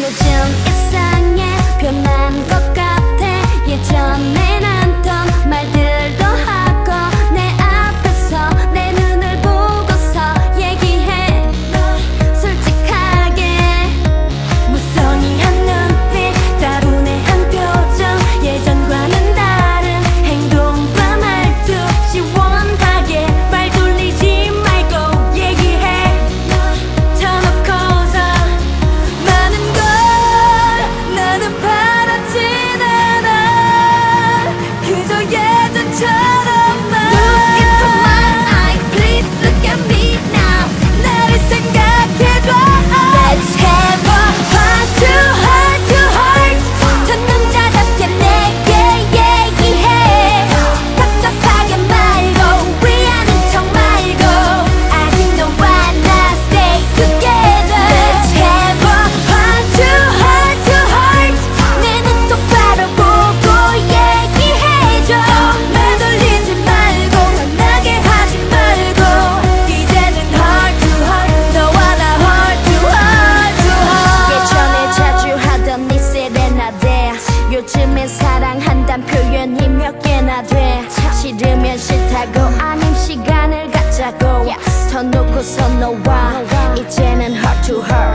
요즘 예전에 나 사랑한단 표현이 몇 개나 돼 싫으면 싫다고 아님 시간을 갖자고 yeah. 더 놓고서 너와 이제는 heart to heart